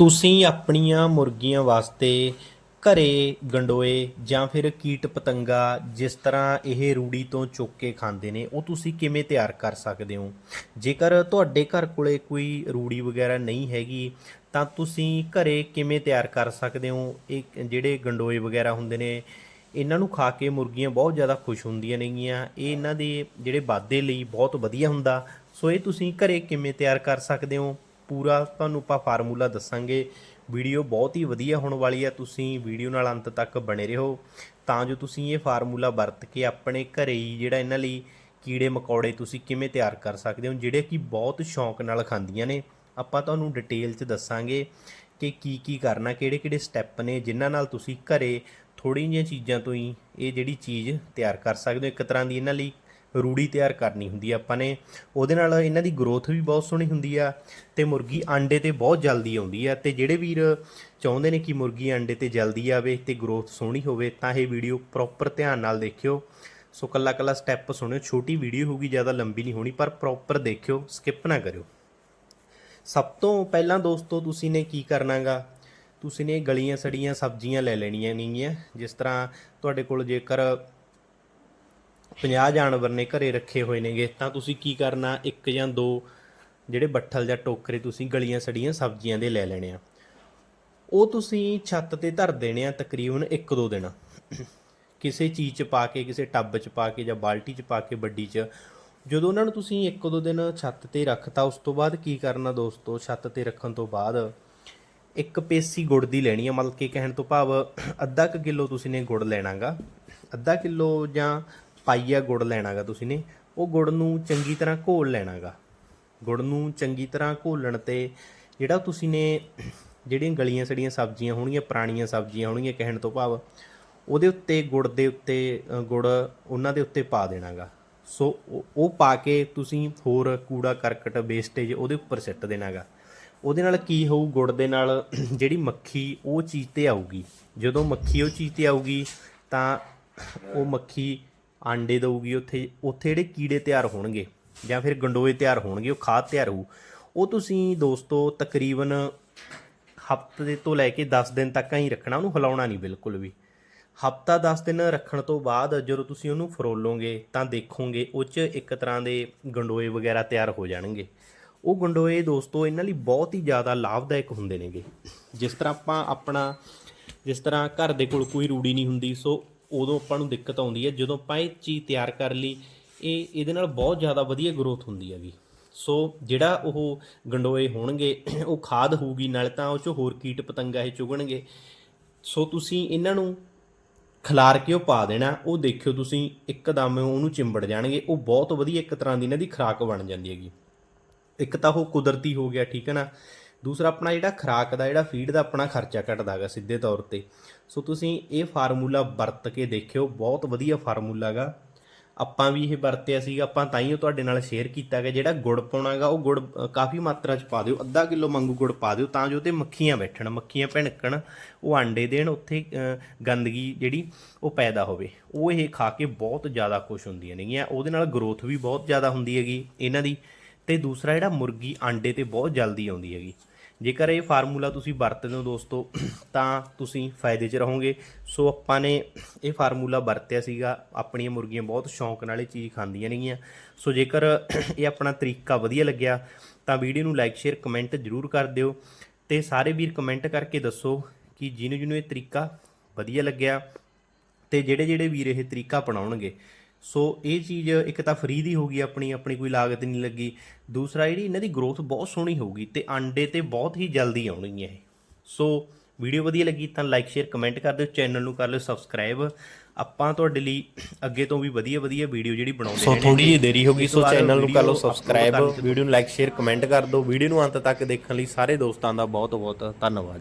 ਤੁਸੀਂ ਆਪਣੀਆਂ ਮੁਰਗੀਆਂ ਵਾਸਤੇ ਘਰੇ ਗੰਡੋਏ ਜਾਂ ਫਿਰ ਕੀਟ ਪਤੰਗਾ ਜਿਸ ਤਰ੍ਹਾਂ ਇਹ ਰੂੜੀ ਤੋਂ ਚੁੱਕ ਕੇ ਖਾਂਦੇ ਨੇ, ਉਹ ਤੁਸੀਂ ਕਿਵੇਂ ਤਿਆਰ ਕਰ ਸਕਦੇ ਹੋ? ਜੇਕਰ ਤੁਹਾਡੇ ਘਰ ਕੋਲੇ ਕੋਈ ਰੂੜੀ ਵਗੈਰਾ ਨਹੀਂ ਹੈਗੀ, ਤਾਂ ਤੁਸੀਂ ਘਰੇ ਕਿਵੇਂ ਤਿਆਰ ਕਰ ਸਕਦੇ ਹੋ? ਇਹ ਜਿਹੜੇ ਗੰਡੋਏ ਵਗੈਰਾ ਹੁੰਦੇ ਨੇ, ਇਹਨਾਂ ਨੂੰ ਖਾ ਕੇ ਮੁਰਗੀਆਂ ਬਹੁਤ ਜ਼ਿਆਦਾ ਖੁਸ਼ ਹੁੰਦੀਆਂ ਨੇਗੀਆਂ। ਇਹ ਇਹਨਾਂ ਦੇ ਜਿਹੜੇ ਵਾਧੇ ਲਈ ਬਹੁਤ ਵਧੀਆ ਹੁੰਦਾ। ਸੋ ਇਹ ਤੁਸੀਂ ਘਰੇ ਕਿਵੇਂ ਤਿਆਰ ਕਰ ਸਕਦੇ ਹੋ? ਪੂਰਾ ਤੁਹਾਨੂੰ ਆਪਾਂ ਫਾਰਮੂਲਾ ਦੱਸਾਂਗੇ। ਵੀਡੀਓ ਬਹੁਤ ਹੀ ਵਧੀਆ ਹੋਣ ਵਾਲੀ ਹੈ। ਤੁਸੀਂ ਵੀਡੀਓ ਨਾਲ ਅੰਤ ਤੱਕ ਬਣੇ ਰਹੋ। ਤਾਂ ਜੋ ਤੁਸੀਂ ਇਹ ਫਾਰਮੂਲਾ ਵਰਤ ਕੇ ਆਪਣੇ ਘਰੇ ਹੀ ਜਿਹੜਾ ਇਹਨਾਂ ਲਈ ਕੀੜੇ ਮਕੌੜੇ ਤੁਸੀਂ ਕਿਵੇਂ ਤਿਆਰ ਕਰ ਸਕਦੇ ਹੋ, ਜਿਹੜੇ ਕਿ ਬਹੁਤ ਸ਼ੌਂਕ ਨਾਲ ਖਾਂਦੀਆਂ ਨੇ, ਆਪਾਂ ਤੁਹਾਨੂੰ ਡਿਟੇਲ 'ਚ ਦੱਸਾਂਗੇ ਕਿ ਕੀ ਕੀ ਕਰਨਾ, ਕਿਹੜੇ ਕਿਹੜੇ ਸਟੈਪ ਨੇ, ਜਿਨ੍ਹਾਂ ਨਾਲ ਤੁਸੀਂ ਘਰੇ ਥੋੜ੍ਹੀਆਂ ਜਿਹੀਆਂ ਚੀਜ਼ਾਂ ਤੋਂ ਹੀ ਇਹ ਜਿਹੜੀ ਚੀਜ਼ ਤਿਆਰ ਕਰ ਸਕਦੇ ਹੋ। ਇੱਕ ਤਰ੍ਹਾਂ ਦੀ ਇਹਨਾਂ ਲਈ ਰੂੜੀ ਤਿਆਰ ਕਰਨੀ ਹੁੰਦੀ ਆ ਆਪਾਂ ਨੇ। ਉਹਦੇ ਨਾਲ ਇਹਨਾਂ ਦੀ ਗਰੋਥ ਵੀ ਬਹੁਤ ਸੋਹਣੀ ਹੁੰਦੀ ਆ ਤੇ ਮੁਰਗੀ ਆਂਡੇ ਤੇ ਬਹੁਤ ਜਲਦੀ ਆਉਂਦੀ ਆ ਤੇ ਜਿਹੜੇ ਵੀਰ ਚਾਹੁੰਦੇ ਨੇ ਕਿ ਮੁਰਗੀ ਆਂਡੇ ਤੇ ਜਲਦੀ ਆਵੇ ਤੇ ਗਰੋਥ ਸੋਹਣੀ ਹੋਵੇ ਤਾਂ ਇਹ ਵੀਡੀਓ ਪ੍ਰੋਪਰ ਧਿਆਨ ਨਾਲ ਦੇਖਿਓ। ਸੋ ਕੱਲਾ ਕੱਲਾ ਸਟੈਪ ਸੁਣਿਓ, ਛੋਟੀ ਵੀਡੀਓ ਹੋਊਗੀ, ਜ਼ਿਆਦਾ ਲੰਬੀ ਨਹੀਂ ਹੋਣੀ, ਪਰ ਪ੍ਰੋਪਰ ਦੇਖਿਓ ਸਕਿਪ ਨਾ ਕਰਿਓ। ਸਭ ਤੋਂ ਪਹਿਲਾਂ ਦੋਸਤੋ ਤੁਸੀਂ ਨੇ ਕੀ ਕਰਨਾਗਾ? ਤੁਸੀਂ ਨੇ ਗਲੀਆਂ ਸੜੀਆਂ ਸਬਜ਼ੀਆਂ ਲੈ ਲੈਣੀਆਂ ਨੇਗੀਆਂ, ਜਿਸ ਤਰ੍ਹਾਂ ਤੁਹਾਡੇ ਕੋਲ ਜੇਕਰ 50 ਜਾਨਵਰ ਨੇ ਘਰੇ ਰੱਖੇ ਹੋਏ ਨੇਗੇ। ਤਾਂ ਤੁਸੀਂ ਕੀ ਕਰਨਾ? ਇੱਕ ਜਾਂ ਦੋ ਜਿਹੜੇ ਬੱਠਲ ਜਾਂ ਟੋਕਰੇ ਤੁਸੀਂ ਗਲੀਆਂ ਸੜੀਆਂ ਸਬਜ਼ੀਆਂ ਦੇ ਲੈ ਲੈਣੇ ਆ। ਉਹ ਤੁਸੀਂ ਛੱਤ ਤੇ ਧਰ ਦੇਣੇ ਆ ਤਕਰੀਬਨ 1-2 ਦਿਨ। ਕਿਸੇ ਚੀਜ਼ 'ਚ ਪਾ ਕੇ, ਕਿਸੇ ਟੱਬ 'ਚ ਪਾ ਕੇ ਜਾਂ ਬਾਲਟੀ 'ਚ ਪਾ ਕੇ ਵੱਡੀ 'ਚ। ਜਦੋਂ ਉਹਨਾਂ ਨੂੰ ਤੁਸੀਂ 1-2 ਦਿਨ ਛੱਤ ਤੇ ਰੱਖਤਾ, ਉਸ ਤੋਂ ਬਾਅਦ ਕੀ ਕਰਨਾ ਦੋਸਤੋ? ਛੱਤ ਤੇ ਰੱਖਣ ਤੋਂ ਬਾਅਦ ਇੱਕ ਪੇਸੀ ਗੁੜ ਦੀ ਲੈਣੀ ਆ। ਮਤਲਬ ਕਿ ਕਹਿਣ ਤੋਂ ਭਾਵ ਅੱਧਾ ਕੁ ਕਿਲੋ ਤੁਸੀਂ ਨੇ ਗੁੜ ਲੈਣਾਗਾ। ਅੱਧਾ ਕਿਲੋ ਜਾਂ ਪਾਈਆ ਗੁੜ ਲੈਣਾਗਾ ਤੁਸੀਂ ਨੇ, ਉਹ ਗੁੜ ਨੂੰ ਚੰਗੀ ਤਰ੍ਹਾਂ ਘੋਲ ਲੈਣਾਗਾ। ਗੁੜ ਨੂੰ ਚੰਗੀ ਤਰ੍ਹਾਂ ਘੋਲਣ ਤੇ ਜਿਹੜਾ ਤੁਸੀਂ ਨੇ ਜਿਹੜੀਆਂ ਗਲੀਆਂ ਸੜੀਆਂ ਸਬਜ਼ੀਆਂ ਹੋਣਗੀਆਂ, ਪੁਰਾਣੀਆਂ ਸਬਜ਼ੀਆਂ ਹੋਣਗੀਆਂ ਕਹਿਣ ਤੋਂ ਭਾਵ, ਉਹਦੇ ਉੱਤੇ ਗੁੜ ਦੇ ਉੱਤੇ ਗੁੜ ਉਹਨਾਂ ਦੇ ਉੱਤੇ ਪਾ ਦੇਣਾਗਾ। ਸੋ ਉਹ- ਉਹ ਪਾ ਕੇ ਤੁਸੀਂ ਹੋਰ ਕੂੜਾ, ਕਰਕਟ ਵੇਸਟੇਜ ਉਹਦੇ ਉੱਪਰ ਸਿੱਟ ਦੇਣਾਗਾ। ਉਹਦੇ ਨਾਲ ਕੀ ਹੋਊ, ਗੁੜ ਦੇ ਨਾਲ ਜਿਹੜੀ ਮੱਖੀ ਉਹ ਚੀਜ਼ ਤੇ ਆਊਗੀ। ਜਦੋਂ ਮੱਖੀ ਉਹ ਚੀਜ਼ ਤੇ ਆਊਗੀ ਤਾਂ ਉਹ ਮੱਖੀ ਆਂਡੇ ਦਊਗੀ, ਉੱਥੇ ਉੱਥੇ ਜਿਹੜੇ ਕੀੜੇ ਤਿਆਰ ਹੋਣਗੇ ਜਾਂ ਫਿਰ ਗੰਡੋਏ ਤਿਆਰ ਹੋਣਗੇ, ਉਹ ਖਾਦ ਤਿਆਰ ਹੋਊ। ਉਹ ਤੁਸੀਂ ਦੋਸਤੋ ਤਕਰੀਬਨ ਹਫ਼ਤੇ ਤੋਂ ਲੈ ਕੇ 10 ਦਿਨ ਤੱਕ ਹੀ ਰੱਖਣਾ, ਉਹਨੂੰ ਹਿਲਾਉਣਾ ਨਹੀਂ ਬਿਲਕੁਲ ਵੀ। ਹਫਤਾ 10 ਦਿਨ ਰੱਖਣ ਤੋਂ ਬਾਅਦ ਜਦੋਂ ਤੁਸੀਂ ਉਹਨੂੰ ਫਰੋਲੋਗੇ ਤਾਂ ਦੇਖੋਗੇ, ਉਹ 'ਚ ਇੱਕ ਤਰ੍ਹਾਂ ਦੇ ਗੰਡੋਏ ਵਗੈਰਾ ਤਿਆਰ ਹੋ ਜਾਣਗੇ। ਉਹ ਗੰਡੋਏ ਦੋਸਤੋ ਇਹਨਾਂ ਲਈ ਬਹੁਤ ਹੀ ਜ਼ਿਆਦਾ ਲਾਭਦਾਇਕ ਹੁੰਦੇ ਨੇਗੇ। ਜਿਸ ਤਰ੍ਹਾਂ ਆਪਾਂ ਆਪਣਾ, ਜਿਸ ਤਰ੍ਹਾਂ ਘਰ ਦੇ ਕੋਲ ਕੋਈ ਰੂੜੀ ਨਹੀਂ ਹੁੰਦੀ, ਸੋ ਉਦੋਂ ਆਪਾਂ ਨੂੰ ਦਿੱਕਤ ਆਉਂਦੀ ਹੈ। ਜਦੋਂ ਆਪਾਂ ਇਹ ਚੀਜ਼ ਤਿਆਰ ਕਰ ਲਈ, ਇਹ ਇਹਦੇ ਨਾਲ ਬਹੁਤ ਜ਼ਿਆਦਾ ਵਧੀਆ ਗਰੋਥ ਹੁੰਦੀ ਹੈਗੀ। ਸੋ ਜਿਹੜਾ ਉਹ ਗੰਡੋਏ ਹੋਣਗੇ, ਉਹ ਖਾਦ ਹੋਊਗੀ, ਨਾਲੇ ਤਾਂ ਉਹ 'ਚ ਹੋਰ ਕੀਟ ਪਤੰਗਾ ਇਹ ਚੁਗਣਗੇ। ਸੋ ਤੁਸੀਂ ਇਹਨਾਂ ਨੂੰ ਖਿਲਾਰ ਕੇ ਉਹ ਪਾ ਦੇਣਾ, ਉਹ ਦੇਖਿਓ ਤੁਸੀਂ ਇੱਕਦਮ ਉਹਨੂੰ ਚਿੰਬੜ ਜਾਣਗੇ। ਉਹ ਬਹੁਤ ਵਧੀਆ ਇੱਕ ਤਰ੍ਹਾਂ ਦੀ ਇਹਨਾਂ ਦੀ ਖੁਰਾਕ ਬਣ ਜਾਂਦੀ ਹੈਗੀ। ਇੱਕ ਤਾਂ ਉਹ ਕੁਦਰਤੀ ਹੋ ਗਿਆ, ਠੀਕ ਹੈ ਨਾ? ਦੂਸਰਾ ਆਪਣਾ ਜਿਹੜਾ ਖੁਰਾਕ ਦਾ, ਜਿਹੜਾ ਫੀਡ ਦਾ ਆਪਣਾ ਖਰਚਾ ਘਟਦਾ ਹੈਗਾ ਸਿੱਧੇ ਤੌਰ ਤੇ। ਸੋ ਤੁਸੀਂ ਇਹ ਫਾਰਮੂਲਾ ਵਰਤ ਕੇ ਦੇਖਿਓ, ਬਹੁਤ ਵਧੀਆ ਫਾਰਮੂਲਾ ਹੈਗਾ ਆਪਾਂ ਵੀ ਇਹ ਵਰਤਿਆ ਸੀਗਾ, ਆਪਾਂ ਤਾਂ ਹੀ ਉਹ ਤੁਹਾਡੇ ਨਾਲ ਸ਼ੇਅਰ ਕੀਤਾ ਗਿਆ ਜਿਹੜਾ ਗੁੜ ਪਾਉਣਾ ਹੈਗਾ ਉਹ ਗੁੜ ਕਾਫੀ ਮਾਤਰਾ ਚ ਪਾ ਦਿਓ, ਅੱਧਾ ਕਿਲੋ ਮੰਗੂ ਗੁੜ ਪਾ ਦਿਓ, ਤਾਂ ਜੋ ਤੇ ਮੱਖੀਆਂ ਬੈਠਣ, ਮੱਖੀਆਂ ਭਿਣਕਣ, ਉਹ ਆਂਡੇ ਦੇਣ, ਉੱਥੇ ਗੰਦਗੀ ਜਿਹੜੀ ਉਹ ਪੈਦਾ ਹੋਵੇ। ਉਹ ਇਹ ਖਾ ਕੇ ਬਹੁਤ ਜ਼ਿਆਦਾ ਖੁਸ਼ ਹੁੰਦੀਆਂ ਨੇਗੀਆਂ, ਉਹਦੇ ਨਾਲ ਗਰੋਥ ਵੀ ਬਹੁਤ ਜ਼ਿਆਦਾ ਹੁੰਦੀ ਹੈਗੀ, ਇਹਨਾਂ ਦੀ। ਤੇ ਦੂਸਰਾ ਜਿਹੜਾ ਮੁਰਗੀ ਆਂਡੇ ਤੇ ਬਹੁਤ ਜਲਦੀ ਆਉਂਦੀ ਹੈਗੀ। ਜੇਕਰ ਇਹ ਫਾਰਮੂਲਾ ਤੁਸੀਂ ਵਰਤਦੇ ਹੋ ਦੋਸਤੋ, ਤਾਂ ਤੁਸੀਂ ਫਾਇਦੇ 'ਚ ਰਹੋਗੇ। ਸੋ ਆਪਾਂ ਨੇ ਇਹ ਫਾਰਮੂਲਾ ਵਰਤਿਆ ਸੀਗਾ। ਆਪਣੀਆਂ ਮੁਰਗੀਆਂ ਬਹੁਤ ਸ਼ੌਂਕ ਨਾਲ ਇਹ ਚੀਜ਼ ਖਾਂਦੀਆਂ ਨੇਗੀਆਂ। ਸੋ ਜੇਕਰ ਇਹ ਆਪਣਾ ਤਰੀਕਾ ਵਧੀਆ ਲੱਗਿਆ, ਤਾਂ ਵੀਡੀਓ ਨੂੰ ਲਾਈਕ, ਸ਼ੇਅਰ, ਕਮੈਂਟ ਜ਼ਰੂਰ ਕਰ ਦਿਓ। ਤੇ ਸਾਰੇ ਵੀਰ ਕਮੈਂਟ ਕਰਕੇ ਦੱਸੋ ਕਿ ਜਿਹਨੂੰ ਜਿਹਨੂੰ ਇਹ ਤਰੀਕਾ ਵਧੀਆ ਲੱਗਿਆ, ਤੇ ਜਿਹੜੇ ਜਿਹੜੇ ਵੀਰ ਇਹ ਤਰੀਕਾ ਅਪਣਾਉਣਗੇ। ਸੋ ਇਹ ਚੀਜ਼ ਇੱਕ ਤਾਂ ਫ੍ਰੀ ਦੀ ਹੋਗੀ ਆਪਣੀ ਆਪਣੀ ਕੋਈ ਲਾਗਤ ਨਹੀਂ ਲੱਗੀ। ਦੂਸਰਾ ਜਿਹੜੀ ਇਹਨਾਂ ਦੀ ਗਰੋਥ ਬਹੁਤ ਸੋਹਣੀ ਹੋਊਗੀ ਤੇ ਆਂਡੇ ਤੇ ਬਹੁਤ ਹੀ ਜਲਦੀ ਆਉਣਗੀਆਂ ਇਹ। ਸੋ ਵੀਡੀਓ ਵਧੀਆ ਲੱਗੀ ਤਾਂ ਲਾਈਕ ਸ਼ੇਅਰ ਕਮੈਂਟ ਕਰ ਦਿਓ ਚੈਨਲ ਨੂੰ ਕਰ ਲਿਓ ਸਬਸਕ੍ਰਾਈਬ ਆਪਾਂ ਤੁਹਾਡੇ ਲਈ ਅੱਗੇ ਤੋਂ ਵੀ ਵਧੀਆ ਵਧੀਆ ਵੀਡੀਓ ਜਿਹੜੀ ਬਣਾਉਂਦੇ ਸੋ ਥੋੜੀ ਜਿਹੀ ਦੇਰੀ ਹੋ ਗਈ ਸੋ ਚੈਨਲ ਨੂੰ ਕਰ ਲਓ ਸਬਸਕ੍ਰਾਈਬ ਵੀਡੀਓ ਨੂੰ ਲਾਈਕ ਸ਼ੇਅਰ ਕਮੈਂਟ ਕਰ ਦਿਓ। ਵੀਡੀਓ ਨੂੰ ਅੰਤ ਤੱਕ ਦੇਖਣ ਲਈ ਸਾਰੇ ਦੋਸਤਾਂ ਦਾ ਬਹੁਤ ਬਹੁਤ ਧੰਨਵਾਦ।